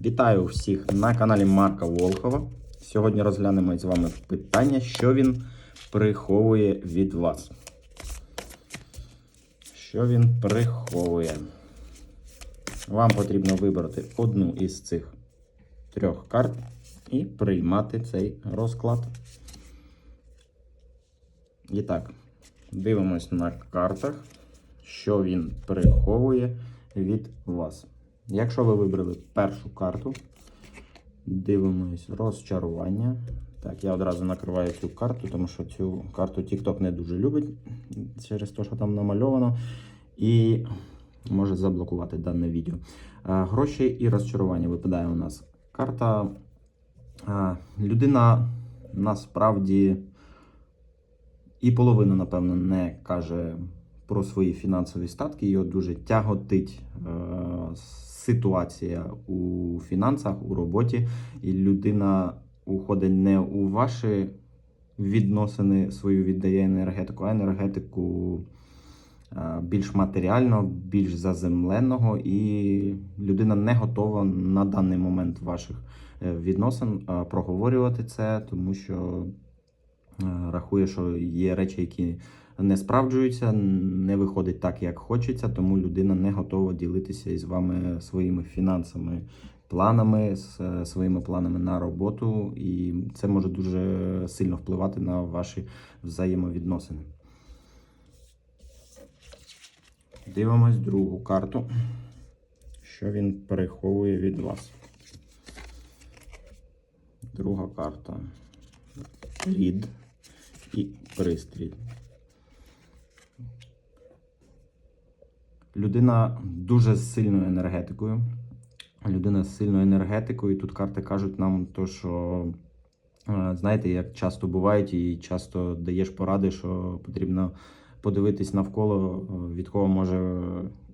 Вітаю всіх на каналі Марка Волхова. Сьогодні розглянемо з вами питання, що він приховує від вас. Що він приховує? Вам потрібно вибрати одну із цих трьох карт і приймати цей розклад. І так, дивимось на картах, що він приховує від вас. Якщо ви вибрали першу карту, дивимось розчарування. Так, я одразу накриваю цю карту, тому що цю карту TikTok не дуже любить через те, що там намальовано. І може заблокувати дане відео. А, гроші і розчарування випадає у нас. Карта. А, людина насправді і половину, напевно, не каже про свої фінансові статки. Його дуже тяготить е, ситуація у фінансах, у роботі, і людина уходить не у ваші відносини, свою віддає енергетику, а енергетику е, більш матеріального, більш заземленого, і людина не готова на даний момент ваших е, відносин е, проговорювати це, тому що рахує, що є речі, які не справджуються, не виходить так, як хочеться, тому людина не готова ділитися із вами своїми фінансами, планами, своїми планами на роботу, і це може дуже сильно впливати на ваші взаємовідносини. Дивимось другу карту, що він переховує від вас. Друга карта. Рід і пристрій. Людина дуже з сильною енергетикою. Людина з сильною енергетикою. І тут карти кажуть нам, то, що е, знаєте, як часто бувають, і часто даєш поради, що потрібно подивитись навколо, е, від кого може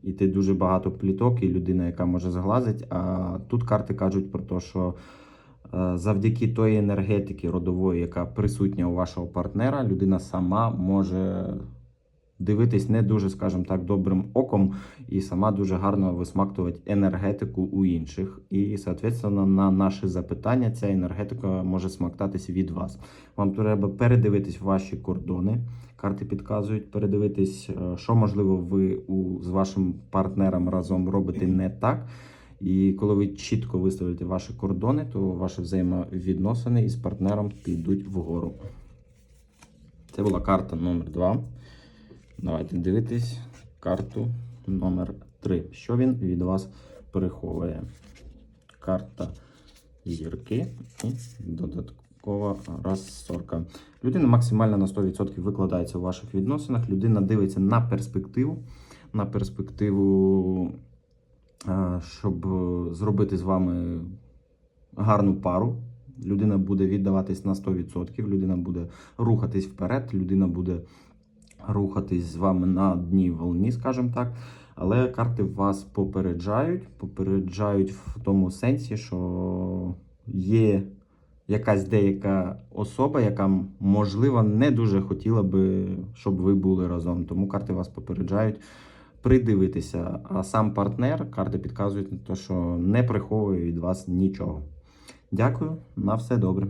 йти дуже багато пліток, і людина, яка може зглазити. А тут карти кажуть про те, що е, завдяки тої енергетики родової, яка присутня у вашого партнера, людина сама може дивитись не дуже, скажімо так, добрим оком і сама дуже гарно висмактувати енергетику у інших. І, соответственно, на наші запитання ця енергетика може смактатись від вас. Вам треба передивитись ваші кордони. Карти підказують, передивитись, е, що можливо ви у, з вашим партнером разом робите не так. І коли ви чітко виставите ваші кордони, то ваші взаємовідносини із партнером підуть вгору. Це була карта номер 2. Давайте дивитись карту номер 3. Що він від вас приховує? Карта зірки і додаткова розсорка. Людина максимально на 100% викладається у ваших відносинах. Людина дивиться на перспективу, на перспективу, щоб зробити з вами гарну пару. Людина буде віддаватись на 100%, людина буде рухатись вперед, людина буде рухатись з вами на одній волні, скажімо так. Але карти вас попереджають, попереджають в тому сенсі, що є якась деяка особа, яка, можливо, не дуже хотіла би, щоб ви були разом. Тому карти вас попереджають придивитися. А сам партнер, карти підказують на те, що не приховує від вас нічого. Дякую, на все добре.